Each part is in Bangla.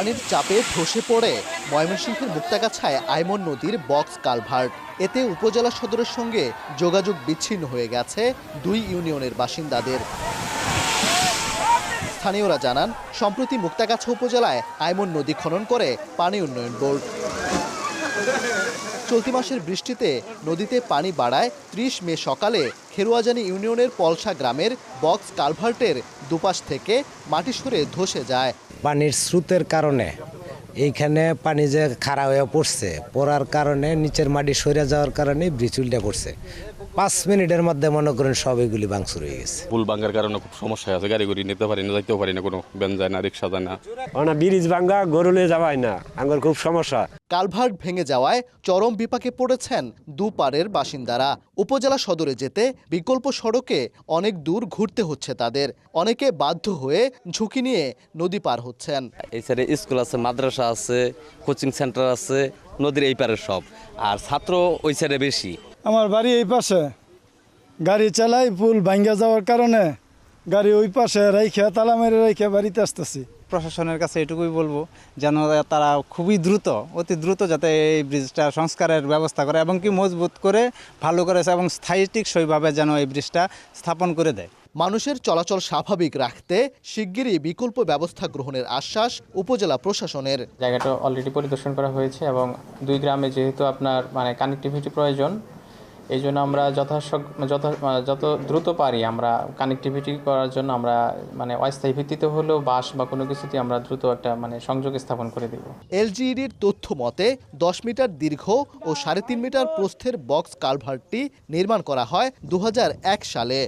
পানির চাপে ধসে পড়ে ময়মনসিংহের মুক্তাগাছায় আইমন নদীর বক্স কালভার্ট। এতে উপজেলা সদরের সঙ্গে যোগাযোগ বিচ্ছিন্ন হয়ে গেছে দুই ইউনিয়নের বাসিন্দাদের। স্থানীয়রা জানান, সম্প্রতি মুক্তাগাছা উপজেলায় আইমন নদী খনন করে পানি উন্নয়ন বোর্ড। চলতি মাসের বৃষ্টিতে নদীতে পানি বাড়ায় ত্রিশ মে সকালে খেরুয়াজানি ইউনিয়নের পলসা গ্রামের বক্স কালভার্টের দুপাশ থেকে মাটি সরে ধসে যায়। পানির স্রোতের কারণে। এইখানে পানি যে খাড়া হয়ে পড়ছে, পড়ার কারণে নিচের মাটি সরে যাওয়ার কারণে ব্রিচুলটা পড়ছে। পাঁচ মিনিটের মধ্যে মনে করেন সব এগুলি ভাঙচুর হয়ে গেছে। পুল ভাঙ্গার কারণে খুব সমস্যা আছে গাড়ি গুড়ি নিতে পারি না যাইতেও পারি না কোনো ব্যান যায় না রিক্সা যায় না। ওনা ব্রিজ ভাঙ্গা গরু নিয়ে যাওয়াই না আমার খুব সমস্যা। কালভার্ট ভেঙে যাওয়ায় চরম বিপাকে পড়েছেন দুপারের বাসিন্দারা। উপজেলা সদরে যেতে বিকল্প সড়কে অনেক দূর ঘুরতে হচ্ছে তাদের। অনেকে বাধ্য হয়ে ঝুঁকি নিয়ে নদী পার হচ্ছেন। এই সাইডে স্কুল আছে মাদ্রাসা আছে কোচিং সেন্টার আছে নদীর এই পারে সব। আর ছাত্র ওই সাইডে বেশি। আমার বাড়ি এই পাশে। গাড়ি চালাই পুল ভাঙ্গা যাওয়ার কারণে গাড়ি ওই পাশে রাইখা তালা মেরে রাইখা বাড়িতে আসতেছি। প্রশাসনের কাছে এটুকুই বলব যেন তারা খুবই দ্রুত অতি দ্রুত যাতে এই ব্রিজটা সংস্কারের ব্যবস্থা করে এবং কি মজবুত করে ভালো করেছে এবং স্থায়ী টিকসইভাবে যেন এই ব্রিজটা স্থাপন করে দেয়। মানুষের চলাচল স্বাভাবিক রাখতে শিগগিরই বিকল্প ব্যবস্থা গ্রহণের আশ্বাস উপজেলা প্রশাসনের। জায়গাটা অলরেডি পরিদর্শন করা হয়েছে এবং দুই গ্রামে যেহেতু আপনার মানে কানেক্টিভিটি প্রয়োজন এই জন্য আমরা যথাসক যথা যত দ্রুত পারি আমরা কানেক্টিভিটি করার জন্য আমরা মানে অস্থায়ী ভিত্তিতে হলেও বাস বা কোনো কিছুতে আমরা দ্রুত একটা মানে সংযোগ স্থাপন করে দেব। এলজিইডির তথ্য মতে, দশ মিটার দীর্ঘ ও সাড়ে তিন মিটার প্রস্থের বক্স কালভার্টটি নির্মাণ করা হয় দু হাজার এক সালে।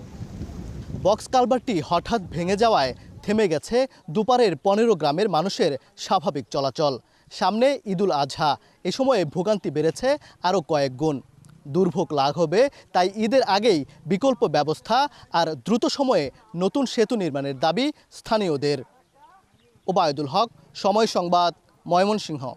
বক্স কালভারটি হঠাৎ ভেঙে যাওয়ায় থেমে গেছে দুপারের পনেরো গ্রামের মানুষের স্বাভাবিক চলাচল। সামনে ঈদুল আজহা এ সময়ে ভোগান্তি বেড়েছে আরও কয়েক গুণ। দুর্ভোগ লাঘবে, তাই ঈদের আগেই বিকল্প ব্যবস্থা আর দ্রুত সময়ে নতুন সেতু নির্মাণের দাবি স্থানীয়দের। ওবায়দুল হক, সময় সংবাদ, ময়মনসিংহ।